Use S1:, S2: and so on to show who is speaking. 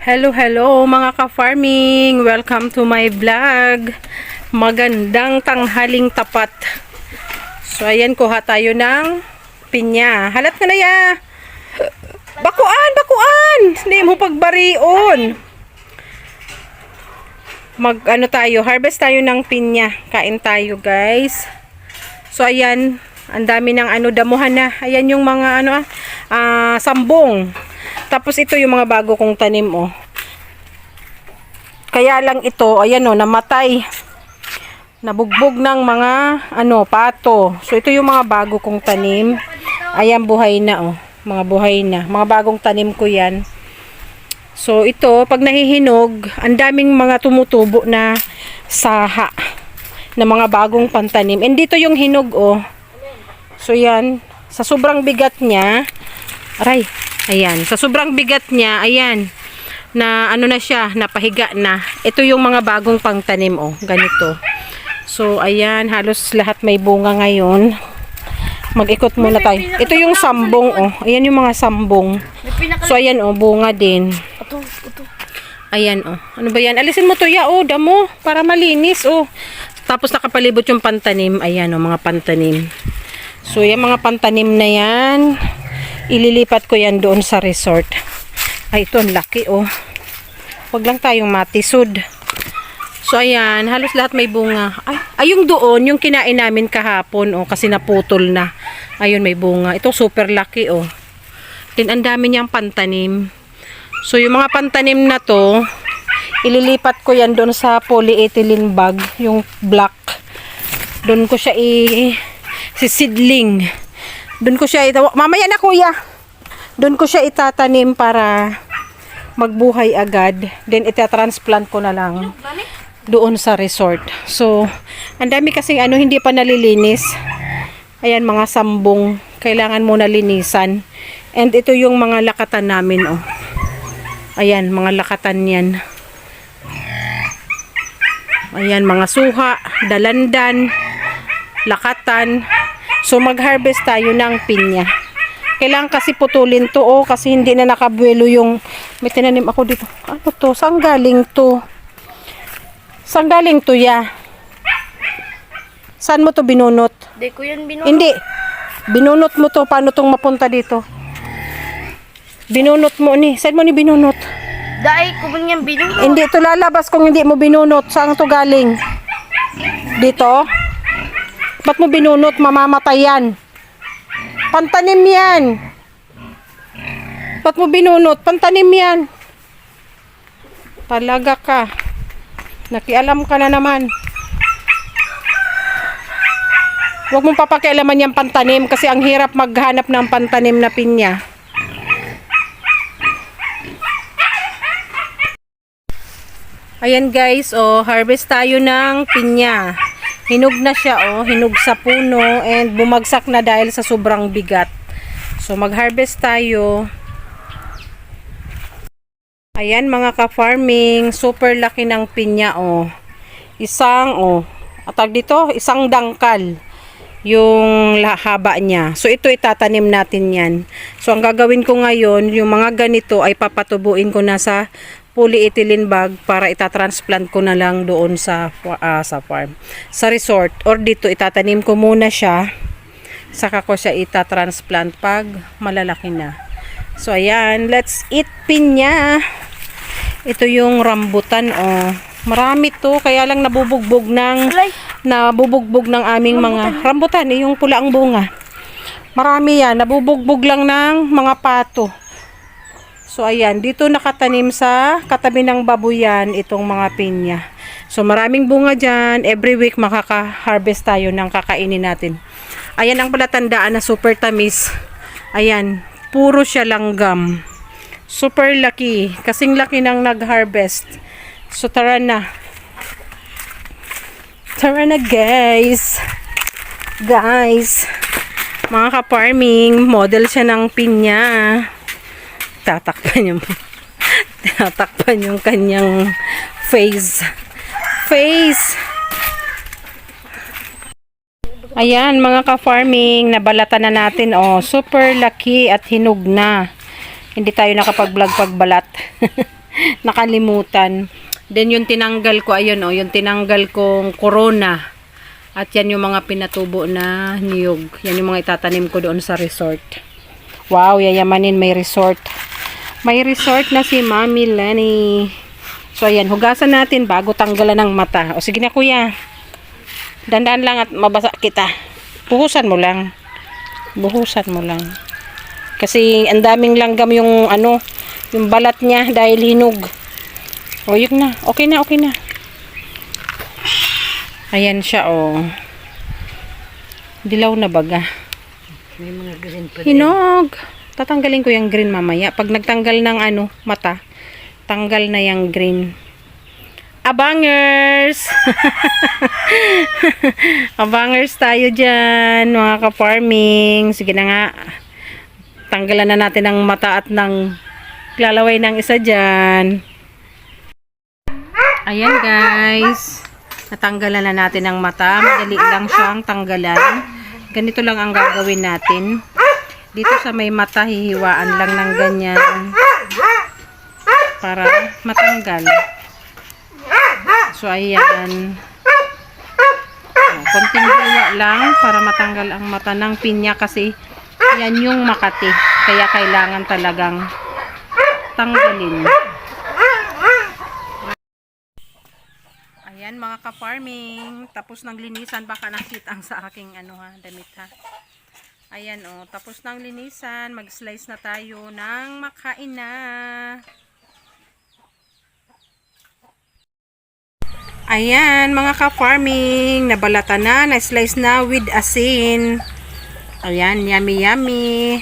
S1: Hello, hello mga ka-farming! Welcome to my vlog. Magandang tanghaling tapat. So, ayan, kuha tayo ng pinya. Halat ka na ya! Bakuan, bakuan! Hindi mo pagbarion. Mag, ano tayo, harvest tayo ng pinya. Kain tayo, guys. So, ayan, ang dami ng ano, damuhan na. Ayan yung mga, ano, ah, ah, sambong. Tapos, ito yung mga bago kong tanim, oh. Kaya lang ito, ayan, oh, namatay. Nabugbog ng mga, ano, pato. So, ito yung mga bago kong tanim. Ayan, buhay na, oh. Mga buhay na. Mga bagong tanim ko yan. So, ito, pag nahihinog, ang daming mga tumutubo na saha na mga bagong pantanim. And dito yung hinog, oh. So, yan. Sa sobrang bigat niya, aray, ayan. Sa sobrang bigat niya, ayan, na ano na siya, napahiga na. Ito yung mga bagong pangtanim, oh. Ganito. So, ayan, halos lahat may bunga ngayon. Mag-ikot muna tayo. Ito yung sambong, oh. Ayan yung mga sambong. So, ayan, oh, bunga din.
S2: Ito, ito.
S1: Ayan, oh. Ano ba yan? Alisin mo to, ya, oh, damo. Para malinis, oh. Tapos nakapalibot yung pantanim. Ayan, oh, mga pantanim. So, yung mga pantanim na yan, ililipat ko yan doon sa resort. Ay, ito, ang laki, oh. Huwag lang tayong matisod. So, ayan, halos lahat may bunga. Ay, ay yung doon, yung kinain namin kahapon, oh, kasi naputol na. Ayun, may bunga. Ito, super laki, oh. Din, ang dami niyang pantanim. So, yung mga pantanim na to, ililipat ko yan doon sa polyethylene bag, yung black. Doon ko siya i... si seedling. Doon ko siya itawa... Mamaya na, kuya! Doon ko siya itatanim para magbuhay agad. Then, itatransplant ko na lang doon sa resort. So, ang dami kasing ano, hindi pa nalilinis. Ayan, mga sambong. Kailangan muna linisan. And ito yung mga lakatan namin, oh. Ayan, mga lakatan yan. Ayan, mga suha, dalandan, lakatan. So, mag-harvest tayo ng pinya. Kailangan kasi putulin to, oh, kasi hindi na nakabuelo yung, may tinanim ako dito. Ano to? Saan galing to? Saan galing to, ya? Saan mo to binunot?
S2: Hindi ko yan binuno.
S1: Hindi. Binunot mo to. Paano tong mapunta dito? Binunot mo ni. Saan mo ni binunot?
S2: Dahil ko man yan binuno.
S1: Hindi to lalabas kung hindi mo binunot. Saan to galing? Dito? Ba't mo binunot? Mamamatay yan. Pantanim yan. Ba't mo binunot? Pantanim yan. Talaga ka. Nakialam ka na naman. Huwag mong papakialaman yung pantanim kasi ang hirap maghanap ng pantanim na pinya. Ayan guys, oh, harvest tayo ng pinya. Hinog na siya, oh, hinog sa puno and bumagsak na dahil sa sobrang bigat. So mag-harvest tayo. Ayan mga ka-farming, super laki ng pinya, oh. Isang, oh, atag dito, isang dangkal yung haba niya. So, ito itatanim natin yan. So, ang gagawin ko ngayon, yung mga ganito ay papatubuin ko na sa polyethylene bag para itatransplant ko na lang doon sa, ah, sa farm. Sa resort, or dito itatanim ko muna siya. Saka ko siya itatransplant pag malalaki na. So, ayan. Let's eat pinya. Ito yung rambutan, oh. Marami to, kaya lang nabubugbog ng
S2: Alay.
S1: Nabubugbog ng aming mga rambutan, eh, yung pula ang bunga. Marami yan, nabubugbog lang ng mga pato. So ayan, dito nakatanim sa katabi ng babuyan itong mga pinya. So maraming bunga dyan, every week makaka-harvest tayo ng kakainin natin. Ayan ang palatandaan na super tamis. Ayan, puro siya langgam. Super laki, kasing laki ng nag-harvest. So tara na. Tara na guys. Guys. Mga ka-farming, model siya ng pinya. Tatakpan yung tatakpan yung kanyang face. Face. Ayan, mga ka-farming, nabalatan na natin, oh. Super laki at hinog na. Hindi tayo nakapag-vlog pagbalat. nakalimutan. Then yung tinanggal ko, ayun oh, yung tinanggal kong corona. At yan yung mga pinatubo na niyog. Yan yung mga itatanim ko doon sa resort. Wow, yayamanin may resort. May resort na si Mami Lenny. So ayan, hugasan natin bago tanggalan ng mata. O sige na kuya. Dandan lang at mabasa kita. Buhusan mo lang. Buhusan mo lang. Kasi ang daming langgam yung ano, yung balat niya dahil hinog. O yun na. Okay na, okay na. Ayan siya, oh. Dilaw na baga.
S2: May mga green pa.
S1: Hinog. Tatanggalin ko yung green mamaya. Pag nagtanggal ng ano, mata, tanggal na yung green. Abangers! Abangers tayo dyan, mga ka-farming. Sige na nga. Tanggalan na natin ng mata at ng lalaway ng isa dyan. Ayan guys. Natanggalan na natin ang mata. Madali lang siyang tanggalan. Ganito lang ang gagawin natin. Dito sa may mata, hihiwaan lang ng ganyan. Para matanggal. So, ayan. Oh, konting hiwa lang para matanggal ang mata ng pinya kasi yan yung makati. Kaya kailangan talagang tanggalin. Ayan mga ka-farming, tapos ng linisan, baka nakita ang sa aking ano ha, damit ha. Ayan oh, tapos ng linisan, mag-slice na tayo ng makain na. Ayan mga ka-farming, nabalata na, na-slice na with asin. Ayan, yummy yummy.